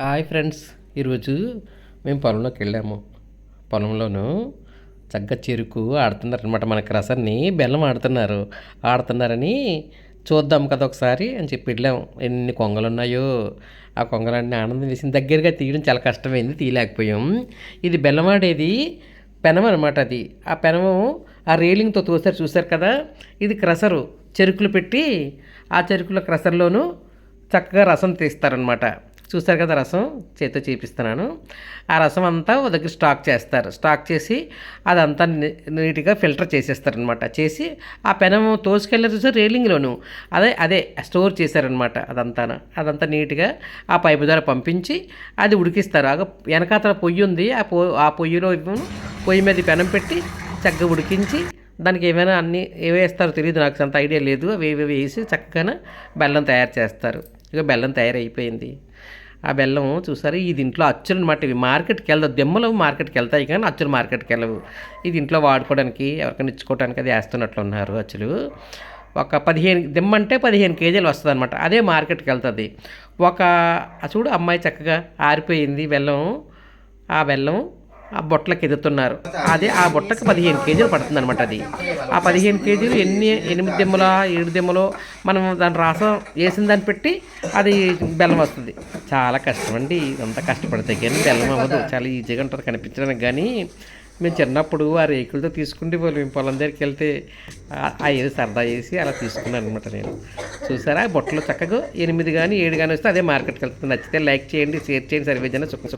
Hi friends ఈరోజు మేము పొలంలోకి వెళ్ళాము. పొలంలోనూ చక్కగా చెరుకు ఆడుతున్నారనమాట మనకి రసాన్ని బెల్లం ఆడుతున్నారు. ఆడుతున్నారని చూద్దాం కదా ఒకసారి అని చెప్పి వెళ్ళాము ఎన్ని కొంగలు ఉన్నాయో ఆ కొంగలన్నీ ఆనందం వేసిన దగ్గరగా తీయడం చాలా కష్టమైంది తీయలేకపోయాం. ఇది బెల్లం ఆడేది పెనం అనమాట అది. ఆ పెనము ఆ రేలింగ్తో తోసారు చూసారు కదా? ఇది క్రసరు. చెరుకులు పెట్టి ఆ చెరుకుల క్రసర్లోనూ చక్కగా రసం తీస్తారనమాట చూస్తారు కదా రసం? చేతితో చూపిస్తున్నాను. ఆ రసం అంతా ఒక దగ్గర స్టాక్ చేస్తారు. స్టాక్ చేసి అదంతా నీట్గా ఫిల్టర్ చేసేస్తారనమాట. చేసి ఆ పెనం తోసుకెళ్ళారు చూసారు రేలింగ్లోను. అదే అదే స్టోర్ చేశారనమాట అదంతా అదంతా నీట్గా ఆ పైపు ద్వారా పంపించి అది ఉడికిస్తారు. ఆగ వెనకాతల పొయ్యి ఉంది. ఆ పొ ఆ పొయ్యిలో పొయ్యి మీద పెనం పెట్టి చక్కగా ఉడికించి దానికి ఏమైనా అన్ని ఏవేస్తారో తెలియదు నాకు అంత ఐడియా లేదు. అవి వేసి చక్కగా బెల్లం తయారు చేస్తారు. ఇక బెల్లం తయారైపోయింది. ఆ బెల్లం చూసారు? ఇది దీంట్లో అచ్చులు అనమాట ఇవి. మార్కెట్కి వెళ్దాం. దెమ్మలు మార్కెట్కి వెళ్తాయి కానీ అచ్చులు మార్కెట్కి వెళ్ళవు. ఇది ఇంట్లో వాడుకోవడానికి ఎవరికైనా ఇచ్చుకోవడానికి అది వేస్తున్నట్లు ఉన్నారు అచ్చులు. ఒక పదిహేను దిమ్మ అంటే పదిహేను కేజీలు వస్తుంది అనమాట అదే మార్కెట్కి వెళ్తుంది. ఒక చూడు అమ్మాయి చక్కగా ఆరిపోయింది బెల్లం. ఆ బెల్లం ఆ బొట్టలకు ఎదుగుతున్నారు అదే ఆ బొట్టకు పదిహేను కేజీలు పడుతుంది అనమాట అది. ఆ పదిహేను కేజీలు ఎన్ని ఎనిమిది దిమ్మల ఏడు దిమ్మలో మనం దాని రాసం వేసిన దాన్ని పెట్టి అది బెల్లం వస్తుంది. చాలా కష్టం అండి ఇదంతా కష్టపడితే కానీ బెల్లం అవ్వదు. చాలా ఈజీగా ఉంటుంది కనిపించడానికి కానీ మేము చిన్నప్పుడు ఆ రేకులతో తీసుకుంటే వాళ్ళు మేము పొలం దగ్గరికి వెళ్తే ఆ- ఏదో సరదా చేసి అలా తీసుకున్నాను అనమాట నేను. చూసారా? బొట్టలు చక్కగా ఎనిమిది కానీ ఏడు కానీ వస్తే అదే మార్కెట్కి వెళ్తుంది. నచ్చితే లైక్ చేయండి షేర్ చేయండి. సర్వే జన సుఖ.